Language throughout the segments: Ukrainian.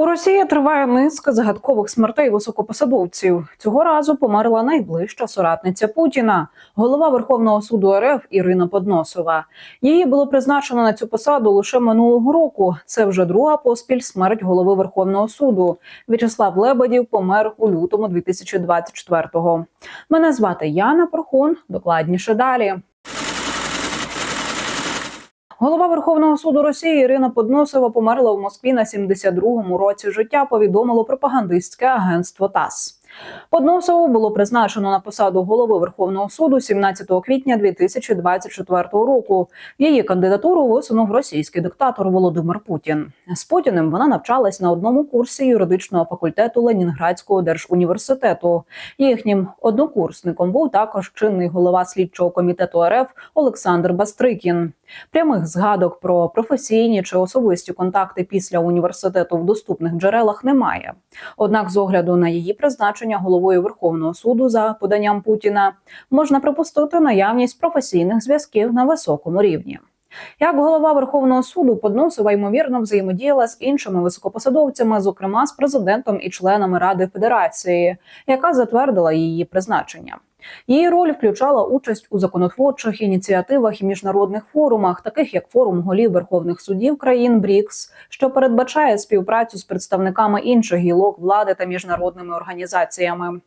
У Росії триває низка загадкових смертей високопосадовців. Цього разу померла найближча соратниця Путіна, голова Верховного суду РФ Ірина Подносова. Її було призначено на цю посаду лише минулого року. Це вже друга поспіль смерть голови Верховного суду. В'ячеслав Лебедів помер у лютому 2024-го. Мене звати Яна Прохун. Докладніше далі. Голова Верховного суду Росії Ірина Подносова померла в Москві на 72-му році життя. Повідомило пропагандистське агентство ТАСС. Подносову було призначено на посаду голови Верховного суду 17 квітня 2024 року. Її кандидатуру висунув російський диктатор Володимир Путін. З Путіним вона навчалась на одному курсі юридичного факультету Ленінградського держуніверситету. Їхнім однокурсником був також чинний голова слідчого комітету РФ Олександр Бастрикін. Прямих згадок про професійні чи особисті контакти після університету в доступних джерелах немає. Однак, з огляду на її призначення головою Верховного суду за поданням Путіна можна припустити наявність професійних зв'язків на високому рівні. Як голова Верховного суду Подносова ймовірно взаємодіяла з іншими високопосадовцями, зокрема з президентом і членами Ради Федерації, яка затвердила її призначення. Її роль включала участь у законотворчих ініціативах і міжнародних форумах, таких як форум голів верховних судів країн БРІКС, що передбачає співпрацю з представниками інших гілок влади та міжнародними організаціями.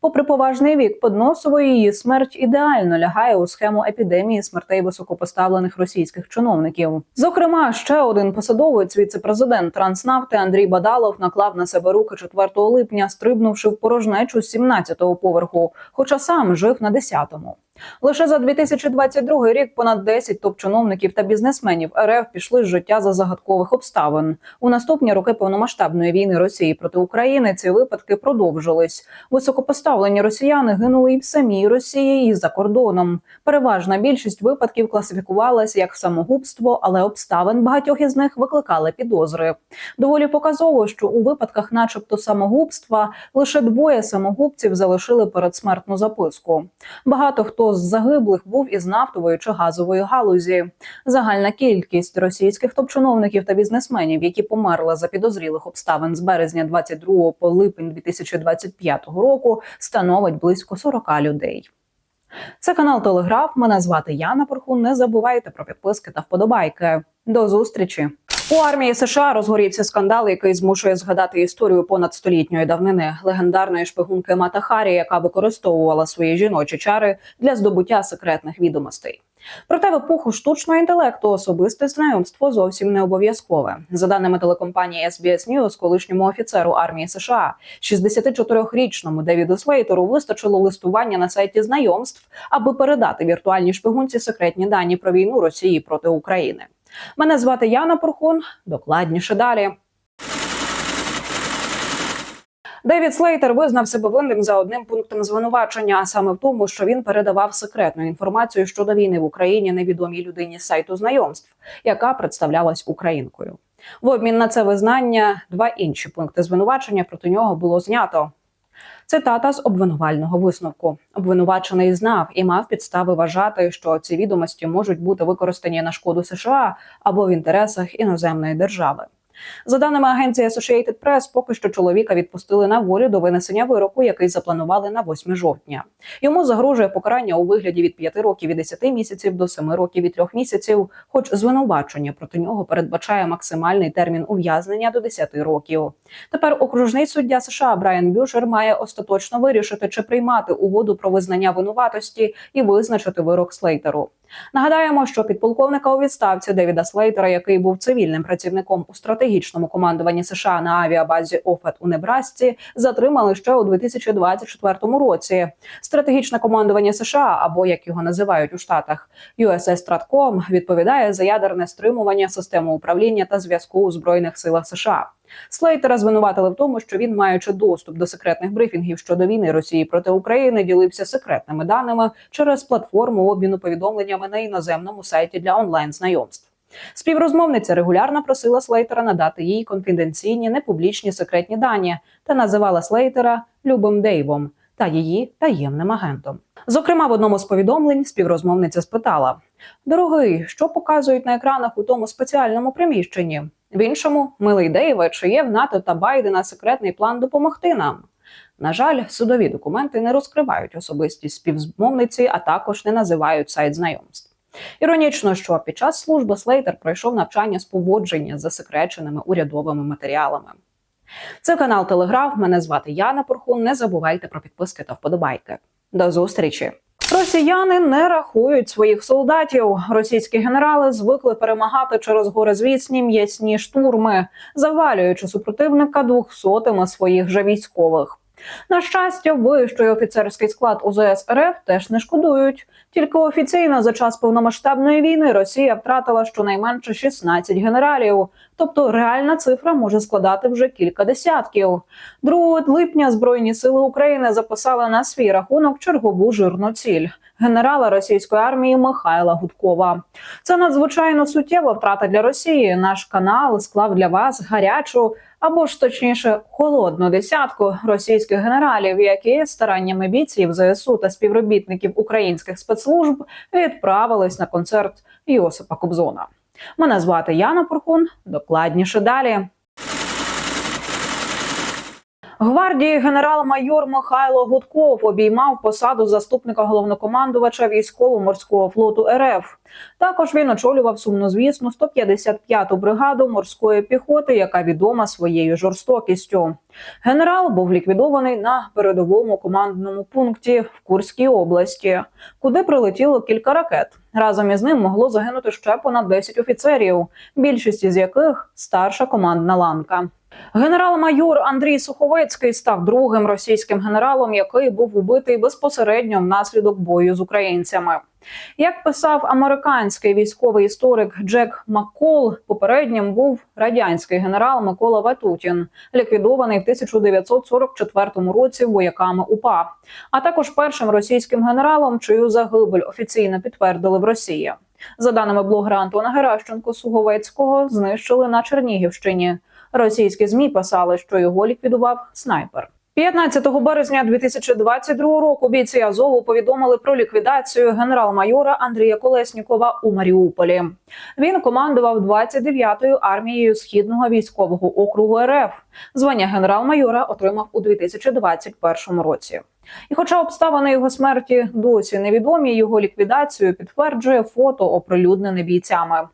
Попри поважний вік Подносової, її смерть ідеально лягає у схему епідемії смертей високопоставлених російських чиновників. Зокрема, ще один посадовець, віце-президент Транснафти Андрій Бадалов, наклав на себе руки 4 липня, стрибнувши в порожнечу з 17-го поверху, хоча сам жив на 10-му. Лише за 2022 рік понад 10 топ-чиновників та бізнесменів РФ пішли з життя за загадкових обставин. У наступні роки повномасштабної війни Росії проти України ці випадки продовжились. Високопоставлені росіяни гинули і в самій Росії, і за кордоном. Переважна більшість випадків класифікувалася як самогубство, але обставин багатьох із них викликали підозри. Доволі показово, що у випадках, начебто, самогубства, лише двоє самогубців залишили передсмертну записку. Багато хто з загиблих був із нафтової чи газової галузі. Загальна кількість російських топ-чиновників та бізнесменів, які померли за підозрілих обставин з березня 22 по липень 2025 року, становить близько 40 людей. Це канал Телеграф. Мене звати Яна Порхун. Не забувайте про підписки та вподобайки. До зустрічі. У армії США розгорівся скандал, який змушує згадати історію понад столітньої давнини легендарної шпигунки Мата Харі, яка використовувала свої жіночі чари для здобуття секретних відомостей. Проте в епоху штучного інтелекту особисте знайомство зовсім не обов'язкове. За даними телекомпанії SBS News, колишньому офіцеру армії США, 64-річному Девіду Слейтеру вистачило листування на сайті знайомств, аби передати віртуальній шпигунці секретні дані про війну Росії проти України. Мене звати Яна Порхун. Докладніше далі. Девід Слейтер визнав себе винним за одним пунктом звинувачення, а саме в тому, що він передавав секретну інформацію щодо війни в Україні невідомій людині з сайту знайомств, яка представлялась українкою. В обмін на це визнання два інші пункти звинувачення проти нього було знято. Цитата з обвинувального висновку. Обвинувачений знав і мав підстави вважати, що ці відомості можуть бути використані на шкоду США або в інтересах іноземної держави. За даними агенції Associated Press, поки що чоловіка відпустили на волю до винесення вироку, який запланували на 8 жовтня. Йому загрожує покарання у вигляді від 5 років і 10 місяців до 7 років і 3 місяців. Хоч звинувачення проти нього передбачає максимальний термін ув'язнення до 10 років. Тепер окружний суддя США Брайан Бюшер має остаточно вирішити, чи приймати угоду про визнання винуватості і визначити вирок Слейтеру. Нагадаємо, що підполковника у відставці Девіда Слейтера, який був цивільним працівником у стратегічному командуванні США на авіабазі Офет у Небрасці, затримали ще у 2024 році. Стратегічне командування США, або як його називають у штатах, USS Stratcom, відповідає за ядерне стримування системи управління та зв'язку у збройних силах США. Слейтера звинуватили в тому, що він, маючи доступ до секретних брифінгів щодо війни Росії проти України, ділився секретними даними через платформу обміну повідомленнями на іноземному сайті для онлайн знайомств. Співрозмовниця регулярно просила Слейтера надати їй конфіденційні непублічні секретні дані та називала Слейтера Любим Дейвом та її таємним агентом. Зокрема, в одному з повідомлень співрозмовниця спитала: Дорогий, що показують на екранах у тому спеціальному приміщенні? В іншому милий Дейве, чи є в НАТО та Байдена секретний план допомогти нам. На жаль, судові документи не розкривають особистість співзмовниці, а також не називають сайт знайомств. Іронічно, що під час служби Слейтер пройшов навчання з поводження з засекреченими урядовими матеріалами. Це канал Телеграф. Мене звати Яна Порхун. Не забувайте про підписки та вподобайки. До зустрічі! Росіяни не рахують своїх солдатів. Російські генерали звикли перемагати через горизвісні м'ясні штурми, завалюючи супротивника двохсотими своїх же військових. На щастя, вищий офіцерський склад УЗС РФ теж не шкодують. Тільки офіційно за час повномасштабної війни Росія втратила щонайменше 16 генералів, тобто реальна цифра може складати вже кілька десятків. 2 липня Збройні сили України записали на свій рахунок чергову жирну ціль. Генерала російської армії Михайла Гудкова. Це надзвичайно суттєва втрата для Росії. Наш канал склав для вас гарячу або ж точніше холодну десятку російських генералів, які стараннями бійців ЗСУ та співробітників українських спецслужб відправились на концерт Йосипа Кобзона. Мене звати Яна Порхун. Докладніше далі. Гвардії генерал-майор Михайло Гудков обіймав посаду заступника головнокомандувача військово-морського флоту РФ. Також він очолював сумнозвісну 155-ту бригаду морської піхоти, яка відома своєю жорстокістю. Генерал був ліквідований на передовому командному пункті в Курській області, куди прилетіло кілька ракет. Разом із ним могло загинути ще понад 10 офіцерів, більшість із яких старша командна ланка. Генерал-майор Андрій Суховецький став другим російським генералом, який був убитий безпосередньо внаслідок бою з українцями. Як писав американський військовий історик Джек Маккол, попереднім був радянський генерал Микола Ватутін, ліквідований в 1944 році вояками УПА, а також першим російським генералом, чию загибель офіційно підтвердили в Росії. За даними блогера Антона Геращенко, Суговецького знищили на Чернігівщині. Російські змі писали, що його ліквідував снайпер. 15 березня 2022 року бійці Азову повідомили про ліквідацію генерал-майора Андрія Колеснікова у Маріуполі. Він командував 29-ю армією східного військового округу РФ. Звання генерал-майора отримав у 2021 році. І, хоча обставини його смерті досі невідомі, його ліквідацію підтверджує фото, оприлюднене бійцями.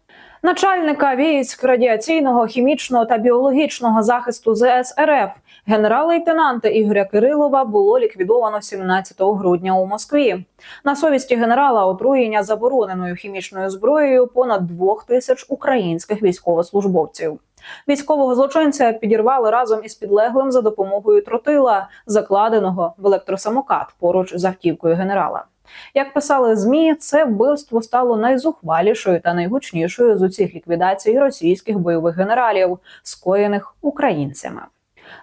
Начальника військ радіаційного, хімічного та біологічного захисту ЗС РФ генерал-лейтенанта Ігоря Кирилова було ліквідовано 17 грудня у Москві. На совісті генерала отруєння забороненою хімічною зброєю понад двох тисяч українських військовослужбовців. Військового злочинця підірвали разом із підлеглим за допомогою тротила, закладеного в електросамокат поруч з автівкою генерала. Як писали змі, це вбивство стало найзухвалішою та найгучнішою з усіх ліквідацій російських бойових генералів, скоєних українцями.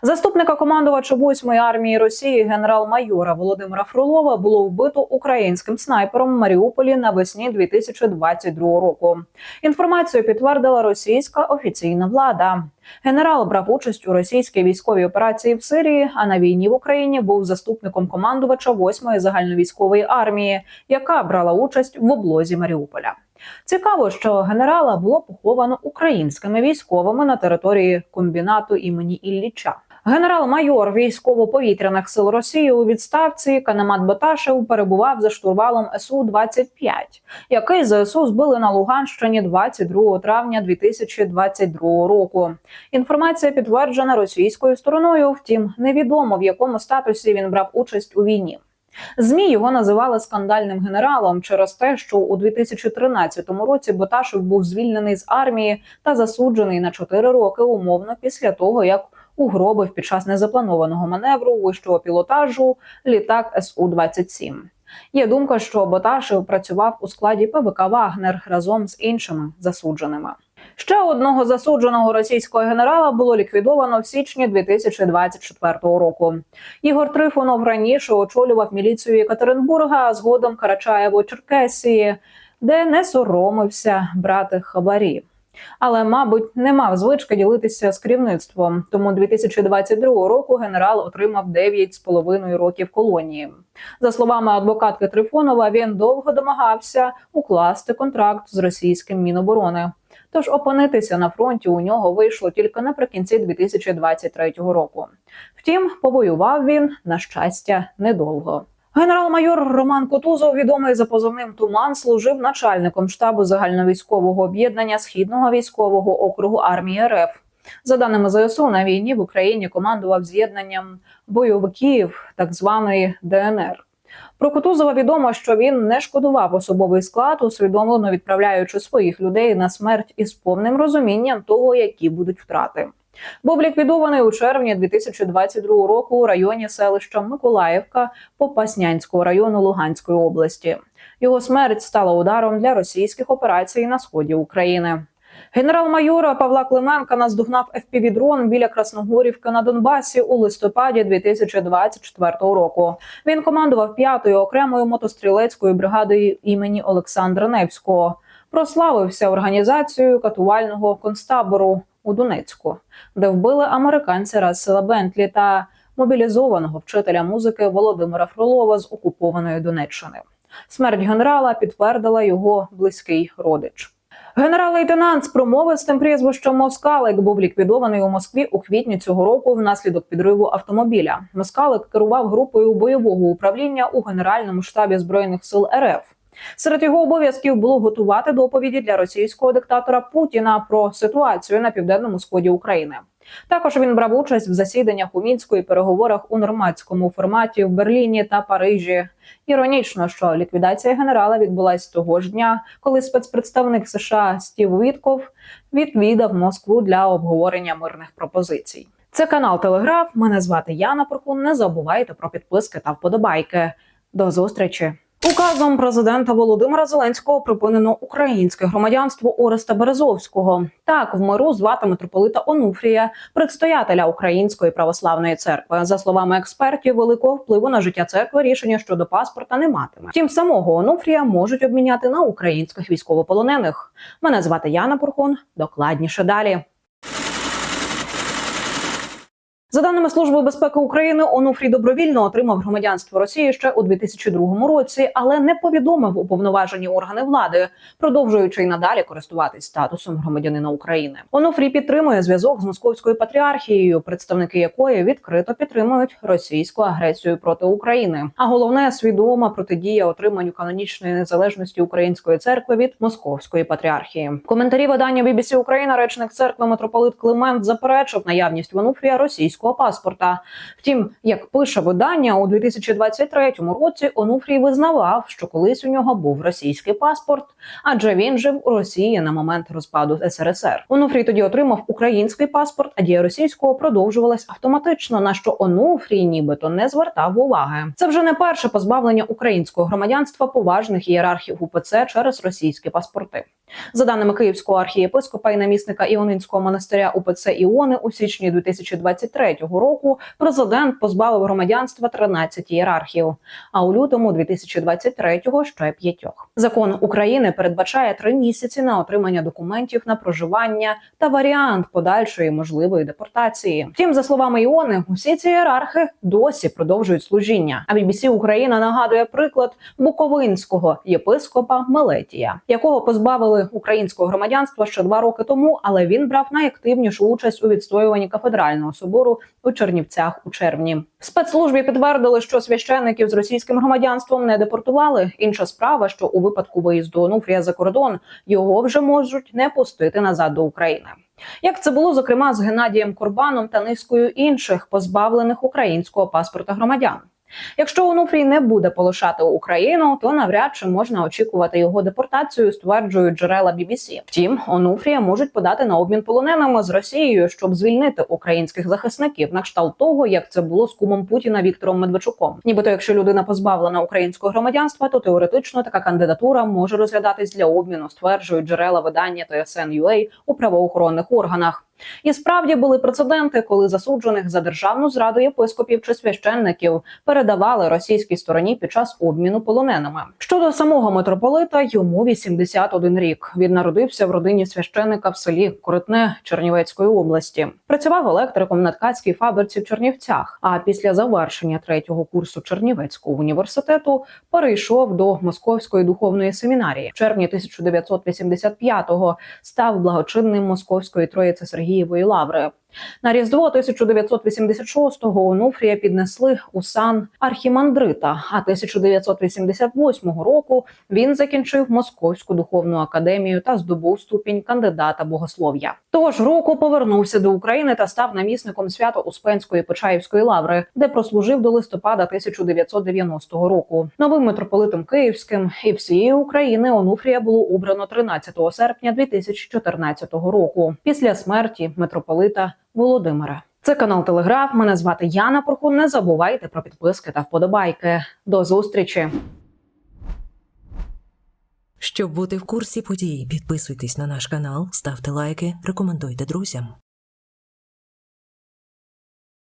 Заступника командувача 8-ї армії Росії генерал-майора Володимира Фролова було вбито українським снайпером в Маріуполі навесні 2022 року. Інформацію підтвердила російська офіційна влада. Генерал брав участь у російській військовій операції в Сирії, а на війні в Україні був заступником командувача 8-ї загальновійськової армії, яка брала участь в облозі Маріуполя. Цікаво, що генерала було поховано українськими військовими на території комбінату імені Ілліча. Генерал-майор військово-повітряних сил Росії у відставці Канемат Баташев перебував за штурвалом су 25 який ЗСУ збили на Луганщині 22 травня 2022 року. Інформація підтверджена російською стороною. Втім, невідомо в якому статусі він брав участь у війні. Змі його називали скандальним генералом через те, що у 2013 році Боташев був звільнений з армії та засуджений на 4 роки умовно після того, як угробив під час незапланованого маневру вищого пілотажу літак су 27 Є думка, що Боташев працював у складі ПВК Вагнер разом з іншими засудженими. Ще одного засудженого російського генерала було ліквідовано в січні 2024 року. Ігор Трифонов раніше очолював міліцію Екатеринбурга, а згодом Карачаєво Черкесії, де не соромився брати хабарі. Але, мабуть, не мав звички ділитися з керівництвом. Тому 2022 року генерал отримав 9,5 років колонії. За словами адвокатки Трифонова, він довго домагався укласти контракт з російським міноборони. Тож опинитися на фронті у нього вийшло тільки наприкінці 2023 року. Втім, повоював він на щастя недовго. Генерал-майор Роман Котузов, відомий за позивним Туман, служив начальником штабу загальновійськового об'єднання Східного військового округу армії РФ. За даними ЗСУ, на війні в Україні командував з'єднанням бойовиків так званої ДНР. Про Кутузова відомо, що він не шкодував особовий склад, усвідомлено відправляючи своїх людей на смерть із повним розумінням того, які будуть втрати. Був ліквідований у червні 2022 року у районі селища Миколаївка Попаснянського району Луганської області. Його смерть стала ударом для російських операцій на сході України. Генерал-майора Павла Клименка наздогнав FPV-дрон біля Красногорівки на Донбасі у листопаді 2024 року. Він командував п'ятою окремою мотострілецькою бригадою імені Олександра Невського. Прославився організацією катувального концтабору у Донецьку, де вбили американця Рассела Бентлі та мобілізованого вчителя музики Володимира Фролова з окупованої Донеччини. Смерть генерала підтвердила його близький родич. Генерал-лейтенант з промови з тим прізвищем Москалик був ліквідований у Москві у квітні цього року внаслідок підриву автомобіля. Москалик керував групою бойового управління у Генеральному штабі збройних сил РФ. Серед його обов'язків було готувати доповіді для російського диктатора Путіна про ситуацію на південному сході України. Також він брав участь в засіданнях у мінську і переговорах у нормандському форматі в Берліні та Парижі. Іронічно, що ліквідація генерала відбулась того ж дня, коли спецпредставник США Стів Вітков відвідав Москву для обговорення мирних пропозицій. Це канал Телеграф. Мене звати Яна Порхун. Не забувайте про підписки та вподобайки. До зустрічі. Указом президента Володимира Зеленського припинено українське громадянство Ореста Березовського. Так в миру звати митрополита Онуфрія, предстоятеля Української православної церкви. За словами експертів, великого впливу на життя церкви рішення щодо паспорта не матиме. Втім, самого Онуфрія можуть обміняти на українських військовополонених. Мене звати Яна Пурхун. Докладніше далі. За даними Служби безпеки України, Онуфрій добровільно отримав громадянство Росії ще у 2002 році, але не повідомив уповноважені органи влади, продовжуючи й надалі користуватись статусом громадянина України. Онуфрій підтримує зв'язок з московською патріархією, представники якої відкрито підтримують російську агресію проти України. А головне свідома протидія отриманню канонічної незалежності української церкви від московської патріархії. Коментарі видання BBC Україна речник церкви митрополит Климент заперечив наявність в Онуфрія російського паспорта. Втім, як пише видання, у 2023 році Онуфрій визнавав, що колись у нього був російський паспорт, адже він жив у Росії на момент розпаду СРСР. Онуфрій тоді отримав український паспорт, а дія російського продовжувалась автоматично. На що Онуфрій нібито не звертав уваги. Це вже не перше позбавлення українського громадянства поважних ієрархів УПЦ через російські паспорти. За даними Київського архієпископа і намісника Іонинського монастиря УПЦ Іони у січні 2023 року президент позбавив громадянства 13 ієрархів, а у лютому 2023-го ще п'ятьох. Закон України передбачає три місяці на отримання документів на проживання та варіант подальшої можливої депортації. Втім, за словами Іони, усі ці ієрархи досі продовжують служіння. А BBC Україна нагадує приклад буковинського єпископа Мелетія, якого позбавили українського громадянства ще два роки тому, але він брав найактивнішу участь у відстоюванні кафедрального собору у Чернівцях у червні. Спецслужбі підтвердили, що священників з російським громадянством не депортували. Інша справа, що у випадку виїзду Онуфрія за кордон його вже можуть не пустити назад до України. Як це було зокрема з Геннадієм Корбаном та низкою інших позбавлених українського паспорта громадян. Якщо Онуфрій не буде полишати Україну, то навряд чи можна очікувати його депортацію, стверджують джерела BBC. Втім, Онуфрія можуть подати на обмін полоненими з Росією, щоб звільнити українських захисників, на кшталт того, як це було з кумом Путіна Віктором Медведчуком. Нібито, якщо людина позбавлена українського громадянства, то теоретично така кандидатура може розглядатись для обміну, стверджують джерела видання TSN.ua у правоохоронних органах. І справді були прецеденти, коли засуджених за державну зраду єпископів чи священників передавали російській стороні під час обміну полоненими. Щодо самого митрополита, йому 81 рік. Він народився в родині священника в селі Коротне Чернівецької області. Працював електриком на ткацькій фабриці в Чернівцях. А після завершення третього курсу Чернівецького університету перейшов до Московської духовної семінарії. В червні 1985-го став благочинним Московської Троїці Сергієвої лаври. На Різдво 1986-го Онуфрія піднесли у сан архімандрита. А 1988 року він закінчив Московську духовну академію та здобув ступінь кандидата богослов'я. Того ж року повернувся до України та став намісником Свято-Успенської Почаївської лаври, де прослужив до листопада 1990 року. Новим митрополитом Київським і всієї України Онуфрія було обрано 13 серпня 2014 року після смерті митрополита Володимира. Це канал Телеграф. Мене звати Яна Проху. Не забувайте про підписки та вподобайки. До зустрічі. Щоб бути в курсі подій, підписуйтесь на наш канал, ставте лайки, рекомендуйте друзям.